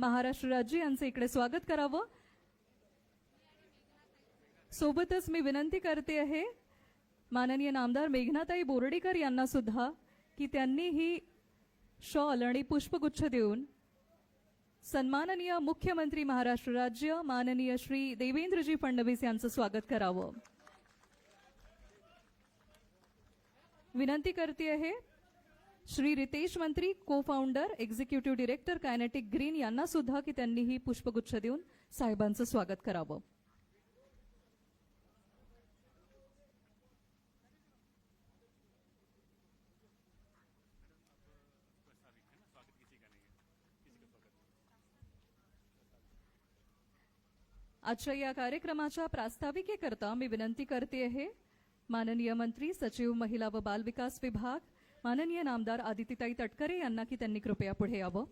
महाराष्ट्र राज्य यांचं इकडे स्वागत करावं. सोबतच मी विनंती करते आहे माननीय नामदार मेघनाताई बोर्डीकर यांना सुद्धा की त्यांनी ही शॉल आणि पुष्पगुच्छ देऊन सन्माननीय मुख्यमंत्री महाराष्ट्र राज्य माननीय श्री देवेंद्रजी फडणवीस यांचं स्वागत करावं. विनंती करते आहे Shri Ritesh Mantri co founder executive director kinetic green यांना सुद्धा की त्यांनी ही पुष्पगुच्छ देऊन साहेबांचं स्वागत करावं. आजच्या या कार्यक्रमाच्या प्रास्ताविकेकरता मी विनंती करते आहे माननीय मंत्री सचिव महिला व बाल विकास विभाग माननीय नामदार आदितीताई तटकरे यांना की त्यांनी कृपया पुढे यावं.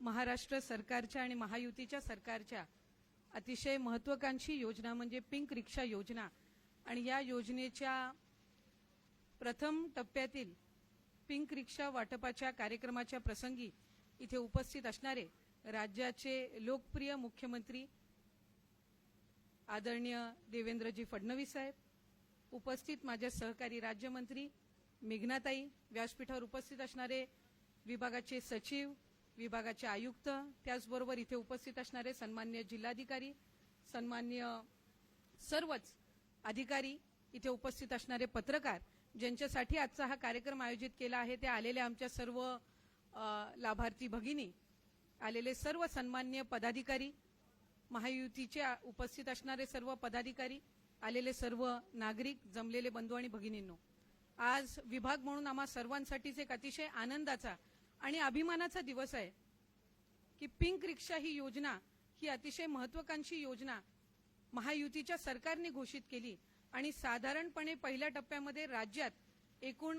महाराष्ट्र सरकारच्या आणि महायुतीच्या सरकारच्या अतिशय महत्वाकांक्षी योजना म्हणजे पिंक रिक्षा योजना. आणि या योजनेच्या प्रथम टप्प्यातील पिंक रिक्षा वाटपाच्या कार्यक्रमाच्या प्रसंगी इथे उपस्थित असणारे राज्याचे लोकप्रिय मुख्यमंत्री आदरणीय देवेंद्रजी फडणवीस साहेब उपस्थित माझ्या सहकारी राज्यमंत्री मेघनाताई व्यासपीठावर उपस्थित असणारे विभागाचे सचिव विभागाचे आयुक्त त्याचबरोबर इथे उपस्थित असणारे सन्मान्य जिल्हाधिकारी सन्मान्य सर्वच अधिकारी इथे उपस्थित असणारे पत्रकार ज्यांच्यासाठी आजचा हा कार्यक्रम आयोजित केला आहे ते आलेल्या आमच्या सर्व लाभार्थी भगिनी आलेले सर्व सन्मान्य पदाधिकारी महायुतीचे उपस्थित असणारे सर्व पदाधिकारी आलेले सर्व नागरिक जमलेले बंधू आणि भगिनींनो आज विभाग म्हणून आम्हा सर्वांसाठीच एक अतिशय आनंदाचा आणि अभिमानाचा दिवस आहे की पिंक रिक्षा ही योजना ही अतिशय महत्वाकांक्षी योजना महायुतीच्या सरकारने घोषित केली आणि साधारणपणे पहिल्या टप्प्यामध्ये राज्यात एकूण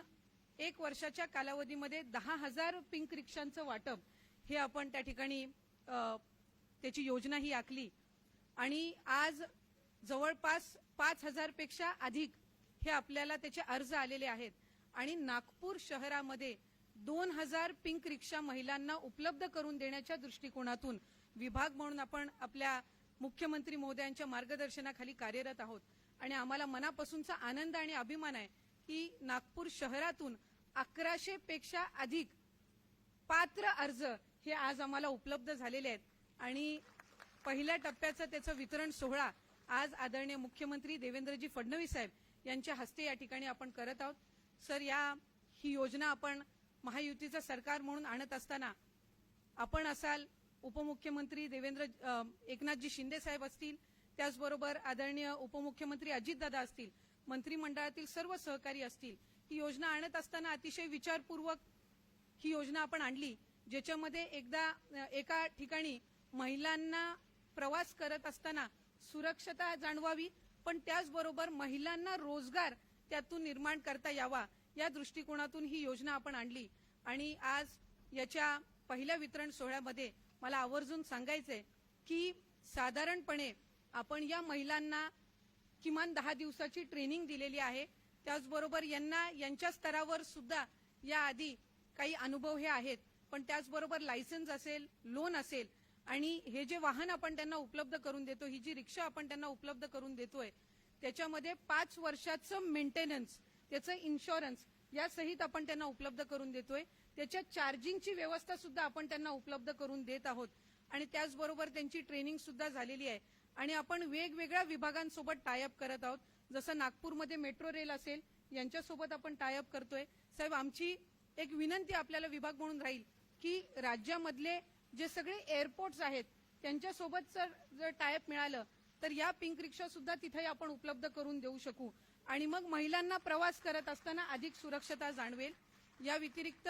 एक वर्षाच्या कालावधीमध्ये दहा हजार पिंक रिक्षांचं वाटप हे आपण त्या ठिकाणी त्याची योजना ही आखली. आणि आज जवळपास पाच हजारपेक्षा अधिक हे आपल्याला त्याचे अर्ज आलेले आहेत. आणि नागपूर शहरामध्ये दोन हजार पिंक रिक्षा महिलांना उपलब्ध करून देण्याच्या दृष्टिकोनातून विभाग म्हणून आपण आपल्या मुख्यमंत्री महोदयांच्या मार्गदर्शनाखाली कार्यरत आहोत. आणि आम्हाला मनापासूनचा आनंद आणि अभिमान आहे की नागपूर शहरातून अकराशे पेक्षा अधिक पात्र अर्ज हे आज आम्हाला उपलब्ध झालेले आहेत. आणि पहिल्या टप्प्याचा त्याचं वितरण सोहळा आज आदरणीय मुख्यमंत्री देवेंद्रजी फडणवीस साहेब यांच्या हस्ते या ठिकाणी आपण करत आहोत. सर या ही योजना आपण महायुतीचं सरकार म्हणून आणत असताना आपण असाल उपमुख्यमंत्री देवेंद्र एकनाथजी शिंदे साहेब असतील त्याचबरोबर आदरणीय उपमुख्यमंत्री अजितदादा असतील मंत्रिमंडळातील सर्व सहकारी असतील ही योजना आणत असताना अतिशय विचारपूर्वक ही योजना आपण आणली ज्याच्यामध्ये एकदा एका ठिकाणी महिलांना प्रवास करत असताना सुरक्षता जाणवावी पण त्याचबरोबर महिलांना रोजगार त्यातून निर्माण करता यावा या दृष्टिकोनातून ही योजना आपण आणली. आणि आज याच्या पहिल्या वितरण सोहळ्यामध्ये मला आवर्जून सांगायचंय की साधारणपणे आपण या महिलांना किमान दहा दिवसाची ट्रेनिंग दिलेली आहे. त्याचबरोबर यांना यांच्या स्तरावर सुद्धा याआधी काही अनुभव हे आहेत. पण त्याचबरोबर लायसन्स असेल लोन असेल आणि हे जे वाहन आपण त्यांना उपलब्ध करून देतो ही जी रिक्षा आपण त्यांना उपलब्ध करून देतोय त्याच्यामध्ये पाच वर्षाचं मेंटेनन्स त्याचं इन्शुरन्स या सहित आपण त्यांना उपलब्ध करून देतोय. त्याच्या चार्जिंगची व्यवस्था सुद्धा आपण त्यांना उपलब्ध करून देत आहोत. आणि त्याचबरोबर त्यांची ट्रेनिंग सुद्धा झालेली आहे. आणि आपण वेगवेगळ्या विभागांसोबत टायअप करत आहोत. जसं नागपूरमध्ये मेट्रो रेल असेल यांच्यासोबत आपण टायअप करतोय. साहेब आमची एक विनंती आपल्याला विभाग म्हणून राहील की राज्यामधले जे सगळे एअरपोर्ट्स आहेत त्यांच्यासोबत जर टायअप मिळालं तर या पिंक रिक्षा सुद्धा तिथे आपण उपलब्ध करून देऊ शकू. आणि मग महिलांना प्रवास करत असताना अधिक सुरक्षता जाणवेल. या व्यतिरिक्त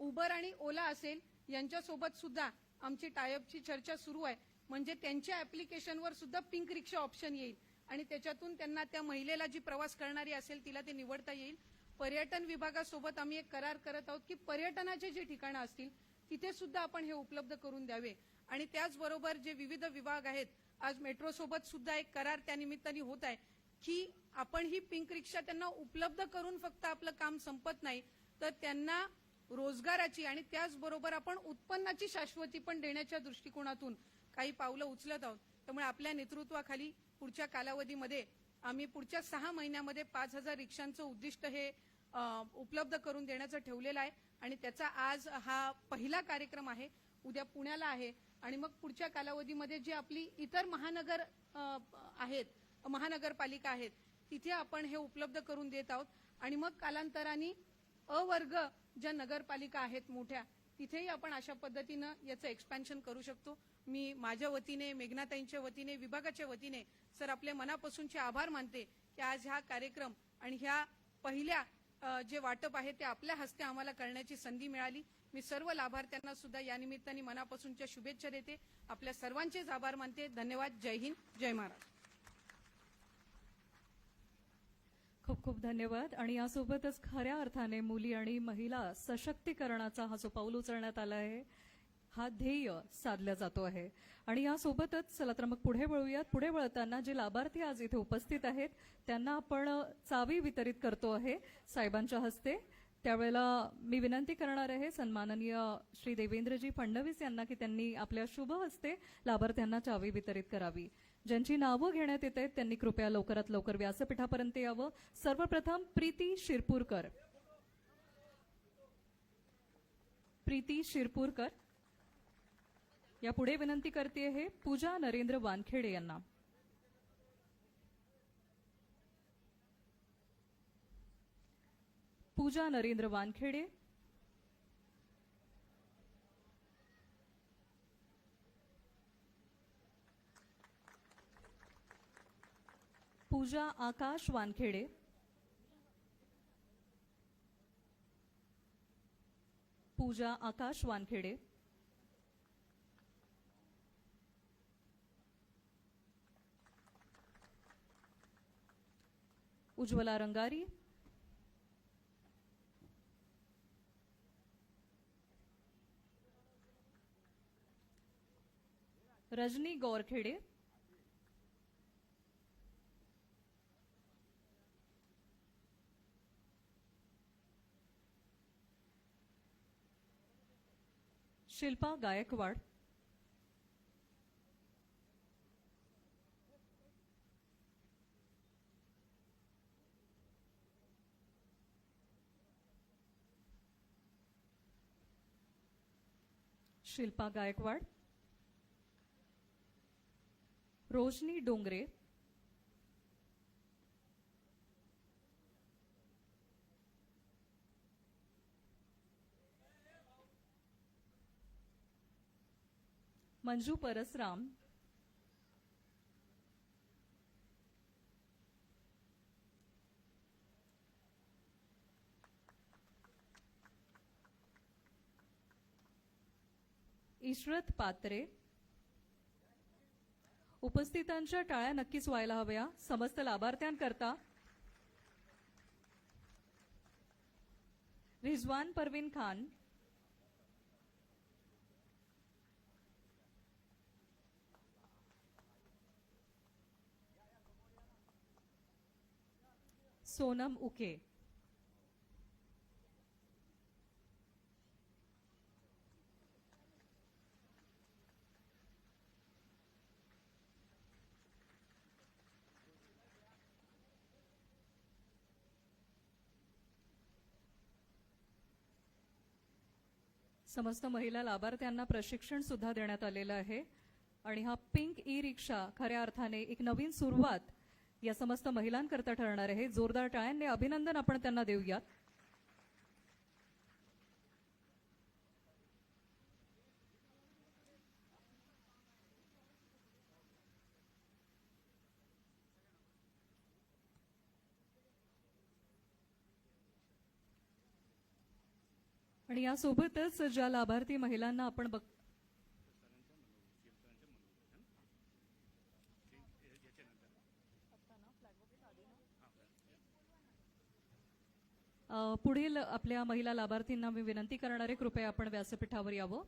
उबर आणि ओला असेल यांच्यासोबत सुद्धा आमची टायअपची चर्चा सुरू आहे. म्हणजे त्यांच्या ऍप्लिकेशनवर सुद्धा पिंक रिक्षा ऑप्शन येईल. आणि त्याच्यातून त्यांना त्या महिलेला जी प्रवास करणारी असेल तिला ते निवडता येईल. पर्यटन विभागासोबत आम्ही एक करार करत आहोत की पर्यटनाचे जे ठिकाणं असतील तिथे सुद्धा आपण हे उपलब्ध करून द्यावे. आणि त्याचबरोबर जे विविध विभाग आहेत आज मेट्रो सोबत सुद्धा एक करार त्या निमित्ताने होत आहे की आपण ही पिंक रिक्षा त्यांना उपलब्ध करून फक्त आपलं काम संपत नाही तर त्यांना रोजगाराची आणि त्याचबरोबर आपण उत्पन्नाची शाश्वती पण देण्याच्या दृष्टिकोनातून काही पावलं उचलत आहोत. त्यामुळे आपल्या नेतृत्वाखाली पुढच्या कालावधीमध्ये आम्ही पुढच्या सहा महिन्यामध्ये पाच हजार रिक्षांचं उद्दिष्ट हे उपलब्ध करून देण्याचं ठेवलेलं आहे. आणि त्याचा आज हा पहिला कार्यक्रम आहे उद्या पुण्याला आहे. आणि मग पुढच्या कालावधीमध्ये जी आपली इतर महानगर आहेत महानगरपालिका आहेत तिथे आपण हे उपलब्ध करून देत आहोत. आणि मग कालांतराने अवर्ग ज्या नगरपालिका आहेत मोठ्या तिथेही आपण अशा पद्धतीनं याचं एक्सपॅन्शन करू शकतो. मी माझ्या वतीने मेघनाताईंच्या वतीने विभागाच्या वतीने सर आपले मनापासूनचे आभार मानते की आज हा कार्यक्रम आणि ह्या पहिल्या जे वाटप आहे ते आपल्या हस्ते आम्हाला करण्याची संधी मिळाली. मी सर्व लाभार्थ्यांना सुद्धा या निमित्ताने मनापासूनच्या शुभेच्छा देते. आपल्या सर्वांचेच आभार मानते. धन्यवाद. जय हिंद. जय महाराष्ट्र खूप खूप धन्यवाद. आणि यासोबतच खऱ्या अर्थाने मुली आणि महिला सशक्तीकरणाचा हा जो पाऊल उचलण्यात आला आहे हा ध्येय साधला जातो आहे. आणि यासोबतच चला तर मग पुढे वळूयात. पुढे वळताना जे लाभार्थी आज इथे उपस्थित आहेत त्यांना आपण चावी वितरित करतो आहे साहेबांच्या हस्ते. त्यावेळेला मी विनंती करणार आहे सन्माननीय श्री देवेंद्रजी फडणवीस यांना की त्यांनी आपल्या शुभ हस्ते लाभार्थ्यांना चावी वितरित करावी. ज्यांची नावं घेण्यात येत आहेत त्यांनी कृपया लवकरात लवकर व्यासपीठापर्यंत यावं. सर्वप्रथम प्रीती शिरपूरकर. प्रीती शिरपूरकर. यापुढे विनंती करते आहे पूजा नरेंद्र वानखेडे यांना. पूजा नरेंद्र वानखेडे. पूजा आकाश वानखेडे. पूजा आकाश वानखेडे. उज्ज्वला रंगारी। रजनी गौरखेडे। शिल्पा गायकवाड। शिल्पा गायकवाड रोशनी डोंगरे मंजू परसराम इशरत पात्रे. उपस्थितांच्या टाळ्या नक्कीच व्हायला हव्या. समस्त लाभार्थ्यांकरता. रिझवान परवीन खान. सोनम उके. समस्त महिला लाभार्थ्यांना प्रशिक्षण सुद्धा देण्यात आलेलं आहे. आणि हा पिंक ई रिक्षा खऱ्या अर्थाने एक नवीन सुरुवात या समस्त महिलांकरता ठरणार आहे. जोरदार टाळ्यांनी अभिनंदन आपण त्यांना देऊयात. आणि यासोबतच ज्या लाभार्थी महिलांना आपण बघ पुढील आपल्या महिला लाभार्थींना मी विनंती करणारे कृपया आपण व्यासपीठावर यावं.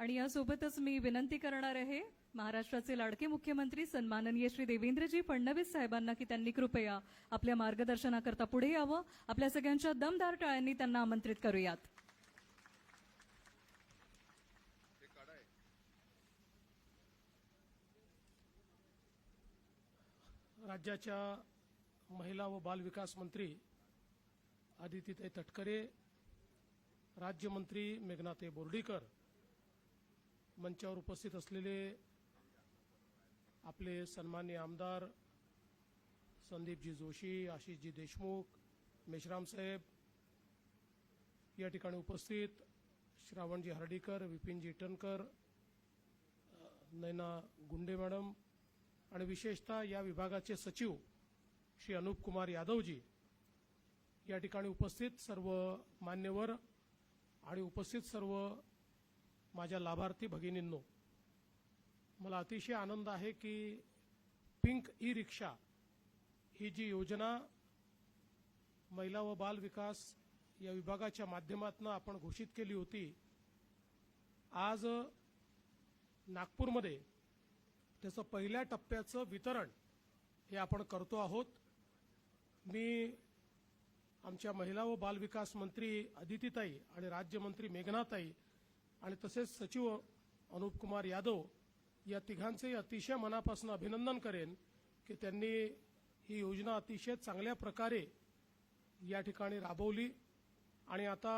आणि यासोबतच मी विनंती करणार आहे महाराष्ट्राचे लाडके मुख्यमंत्री सन्माननीय श्री देवेंद्रजी फडणवीस साहेबांना की त्यांनी कृपया आपल्या मार्गदर्शनाकरता पुढे यावं. आपल्या सगळ्यांच्या दमदार टाळ्यांनी त्यांना आमंत्रित करूयात. राज्याच्या महिला व बालविकास मंत्री आदितीताई तटकरे राज्यमंत्री मेघनाताई बोर्डीकर मंचावर उपस्थित असलेले आपले सन्मान्य आमदार संदीपजी जोशी आशिषजी देशमुख मेश्राम साहेब या ठिकाणी उपस्थित श्रावणजी हर्डीकर विपिनजी इटनकर नैना गुंडे मॅडम आणि विशेषतः या विभागाचे सचिव श्री अनुप कुमार यादवजी या ठिकाणी उपस्थित सर्व मान्यवर आणि उपस्थित सर्व माझ्या लाभार्थी भगिनींनो मला अतिशय आनंद आहे की पिंक ई रिक्षा ही जी योजना महिला व बाल विकास या विभागाच्या माध्यमातून आपण घोषित केली होती आज नागपूरमध्ये त्याचं पहिल्या टप्प्याचं वितरण हे आपण करतो आहोत. मी आमच्या महिला व बालविकास मंत्री अदितीताई आणि राज्यमंत्री मेघनाताई आणि तसेच सचिव अनुप कुमार यादव या तिघांचे अतिशय मनापासून अभिनंदन करेन की त्यांनी ही योजना अतिशय चांगल्या प्रकारे या ठिकाणी राबवली. आणि आता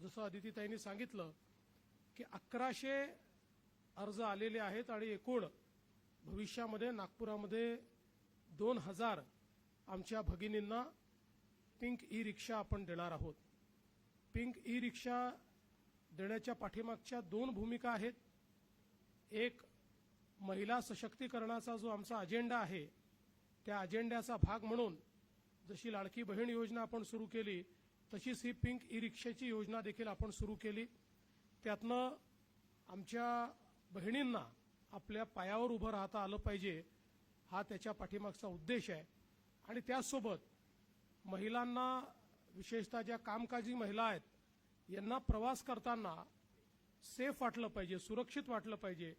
जसं अदितीताईंनी सांगितलं की अकराशे अर्ज आलेले आहेत आणि एकूण भविष्यामध्ये नागपुरामध्ये दोन हजार आमच्या भगिनींना पिंक ई रिक्षा आपण देणार आहोत. पिंक ई रिक्षा देण्याच्या पाठीमागच्या दोन भूमिका आहेत. एक महिला सशक्तीकरणाचा जो आमचा अजेंडा आहे त्या अजेंड्याचा भाग म्हणून जशी लाडकी बहीण योजना आपण सुरू केली तशीच ही पिंक ई रिक्षाची योजना देखील आपण सुरू केली. त्यातनं आमच्या बहिणींना आपल्या पायावर उभं राहता आलं पाहिजे हा त्याच्या पाठीमागचा उद्देश आहे. आणि त्याचसोबत महिलांना विशेषतः ज्या कामकाजी महिला आहेत यांना प्रवास करताना सेफ वाटलं पाहिजे सुरक्षित वाटलं पाहिजे.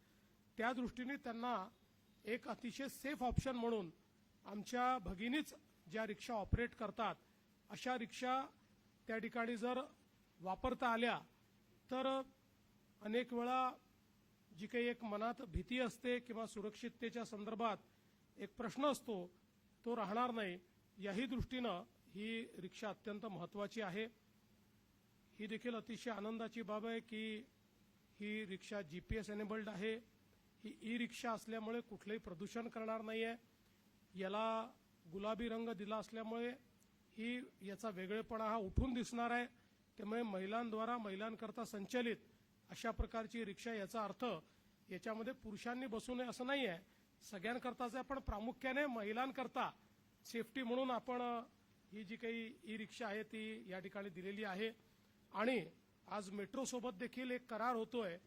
त्या दृष्टीने त्यांना एक अतिशय सेफ ऑप्शन म्हणून आमच्या भगिनीच ज्या रिक्षा ऑपरेट करतात अशा रिक्षा त्या ठिकाणी जर वापरता आल्या तर अनेक वेळा जी काही एक मनात भीती असते किंवा सुरक्षिततेच्या संदर्भात एक प्रश्न असतो तो राहणार नाही. याही दृष्टीनं ही रिक्षा अत्यंत महत्वाची आहे. ही देखील अतिशय आनंदाची बाब आहे की ही रिक्षा जी पी एस एनेबल्ड आहे. ही ई रिक्षा असल्यामुळे कुठलंही प्रदूषण करणार नाही आहे याला गुलाबी रंग दिला असल्यामुळे ही याचा वेगळेपणा हा उठून दिसणार आहे. त्यामुळे महिलांद्वारा महिलांकरता संचलित अशा प्रकारची रिक्षा याचा अर्थ याच्यामध्ये पुरुषांनी बसू नये असं नाही आहे सगळ्यांकरताच आहे पण प्रामुख्याने महिलांकरता. सेफ्टी म्हणून आपण ही जी काही ई रिक्षा आहे ती या ठिकाणी दिलेली आहे. आणि आज मेट्रोसोबत देखील एक करार होतोय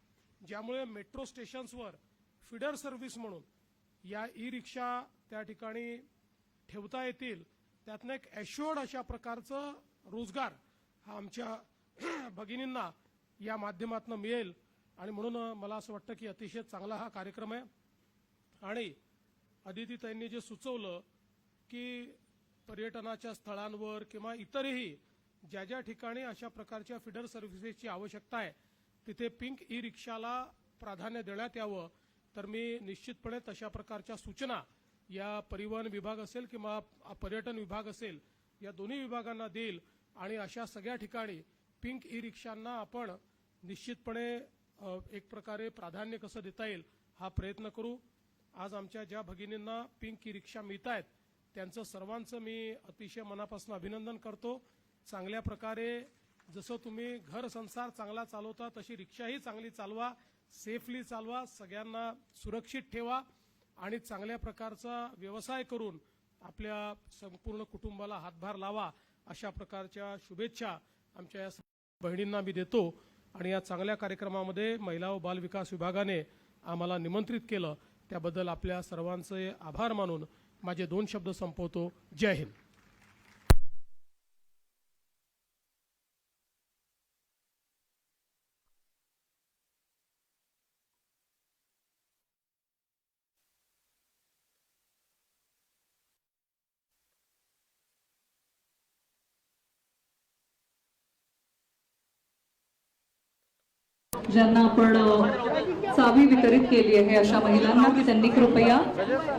ज्यामुळे मेट्रो स्टेशन्सवर फिडर सर्व्हिस म्हणून या ई रिक्षा त्या ठिकाणी ठेवता येतील. त्यातनं एक ॲश्युअर्ड अशा प्रकारचं रोजगार हा आमच्या भगिनींना या माध्यमातून मिळेल. आणि म्हणून मला असं वाटतं की अतिशय चांगला हा कार्यक्रम आहे. आणि अदितीताईंनी जे सुचवलं की पर्यटनाच्या स्थळांवर किंवा इतरही ज्या ज्या ठिकाणी अशा प्रकारच्या फिडर सर्व्हिसेसची आवश्यकता आहे तिथे पिंक ई रिक्षाला प्राधान्य देण्यात यावं. तर मी निश्चितपणे तशा प्रकारच्या सूचना या परिवहन विभाग असेल किंवा पर्यटन विभाग असेल या दोन्ही विभागांना देईल आणि अशा सगळ्या ठिकाणी पिंक ई रिक्षांना आपण निश्चितपणे एक प्रकारे प्राधान्य कसं देता येईल हा प्रयत्न करू. आज आमच्या ज्या भगिनींना पिंक ई रिक्षा मिळत आहेत त्यांचं सर्वांचं मी अतिशय मनापासून अभिनंदन करतो. चांगल्या प्रकारे जसं तुम्ही घर संसार चांगला चालवता तशी रिक्षाही चांगली चालवा सेफली चालवा सगळ्यांना सुरक्षित ठेवा आणि चांगल्या प्रकारचा व्यवसाय करून आपल्या संपूर्ण कुटुंबाला हातभार लावा अशा प्रकारच्या शुभेच्छा आमच्या या बहिणींना मी देतो. आणि या चांगल्या कार्यक्रमामध्ये महिला व बाल विकास विभागाने आम्हाला निमंत्रित केलं. त्याबद्दल आपल्या सर्वांचे आभार मानून माझे दोन शब्द संपवतो. जय हिंद. ज्यांना आपण चावी वितरित केली आहे अशा महिलांना की त्यांनी कृपया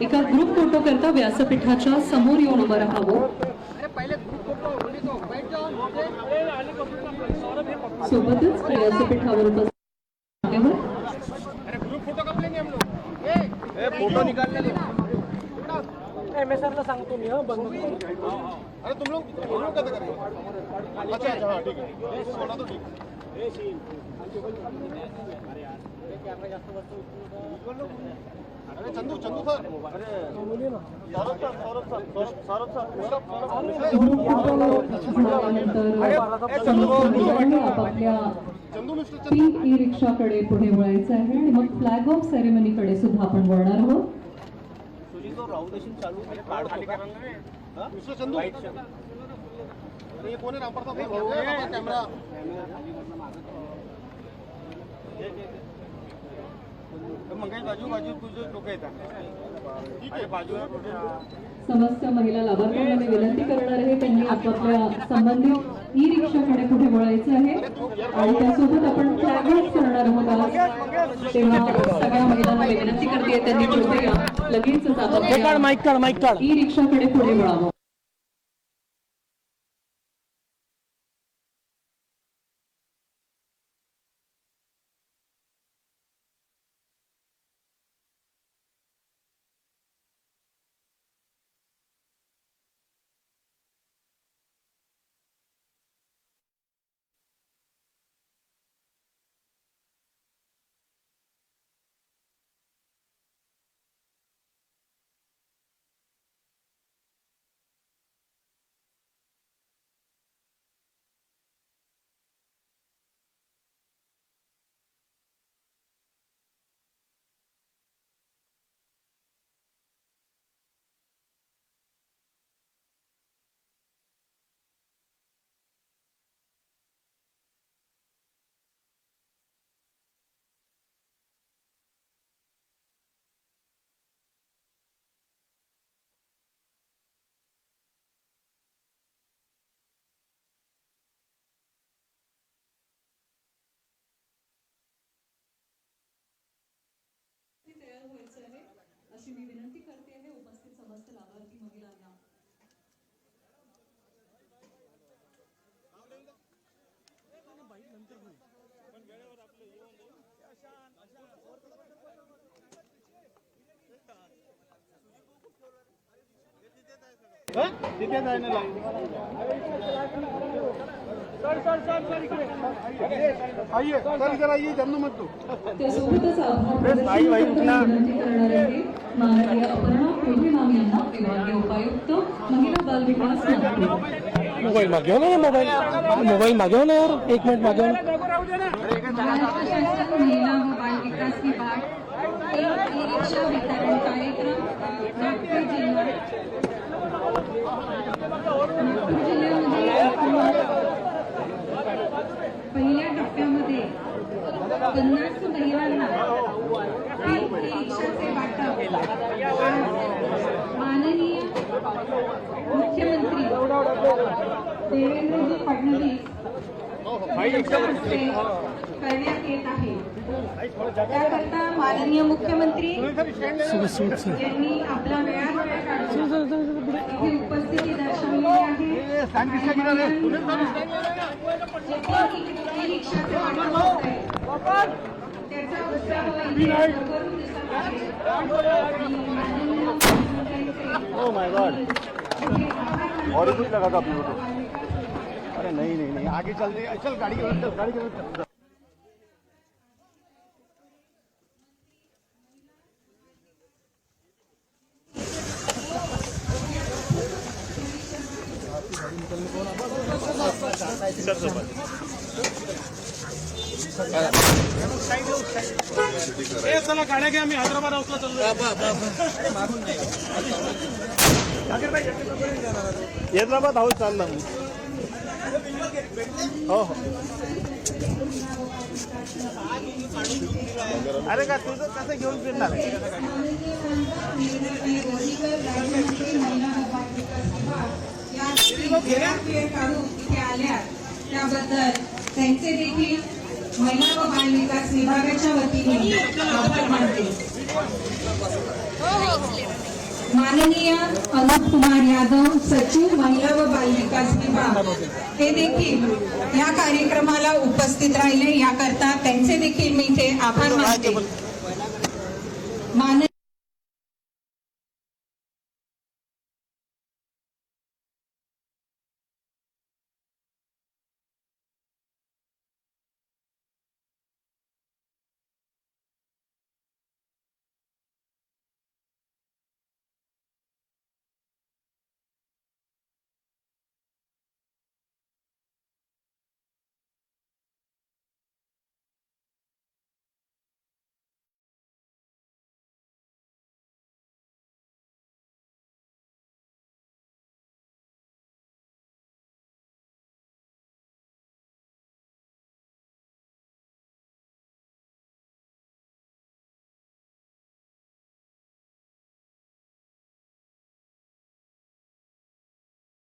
एका ग्रुप फोटो करता व्यासपीठाच्या समोर येऊन उभं राहावं. सोबतच व्यासपीठावर सांगतो मी हं. अरे तुम लोग अच्छा अच्छा हाँ ठीक है बोला तो ठीक? है अरे चंदू चंदू सर अरे Saurabh sir Saurabh sir Saurabh sir Chandu E रिक्षाकडे पुढे वळायचं आहे आणि मग फ्लॅग ऑफ सेरेमनीकडे सुद्धा आपण वळणार आहोत मिस्टर कैमरा. बाजू बाजू तुझे लोक येतात. बाजू समस्त महिला लाभार्थ्यांना मी विनंती करणार आहे त्यांनी आपापल्या संबंधित ई रिक्षाकडे पुढे वळायचं आहे? आणि त्यासोबत आपण फ्लॅग करणार आहोत आज. तेव्हा सगळ्या महिलांना मी विनंती करते त्यांनी कृपया काढ ई रिक्षाकडे पुढे वळावं. अशी मी विनंती करते आहे उपस्थित समस्त लाभार्थी महिलांना. तिथे जायला आइए चंदू मत तू आभार माननीय अपर्णा कोल्हेराम यांना विभागीय उपायुक्त महिला बाल विकास मंत्री. मोबाईल मागेव ना मोबाईल. मोबाईल मागेव ना यार. एक मिनिट मागेव ना. महाराष्ट्र शासन महिला व बाल विकास विभाग एक ई रिक्षा वितरण कार्यक्रम नागपूर जिल्हा. नागपूर जिल्ह्यामध्ये पहिल्या टप्प्यामध्ये पन्नास महिलांना पीक ई रिक्षाचे वाटप आज माननीय मुख्यमंत्री देवेंद्रजी फडणवीस करण्यात येत आहे त्याकरता माननीय मुख्यमंत्री यांनी आपला वेळात उपस्थिती दर्शवलेली आहे त्याचा उत्साह ओ माय गॉड और कुछ लगा था अपने को तो अरे नहीं नहीं नहीं. आगे चल दे चल गाड़ी के चल गाड़ी के चल. गाड्या घ्या मी हैदराबाद हाऊसला चाललो हैदराबाद हाऊस चालला मी हो. हो अरे का तुझं कसं घेऊन फिरणार? त्याबद्दल त्यांचे देखील महिला व बाल विकास विभागाच्या वतीने आभार मानते. माननीय अनुप कुमार यादव सचिव महिला व बाल विकास विभाग. हे देखील या कार्यक्रमाला उपस्थित राहिले. याकरता त्यांचे देखील मी इथे आभार मानते. मान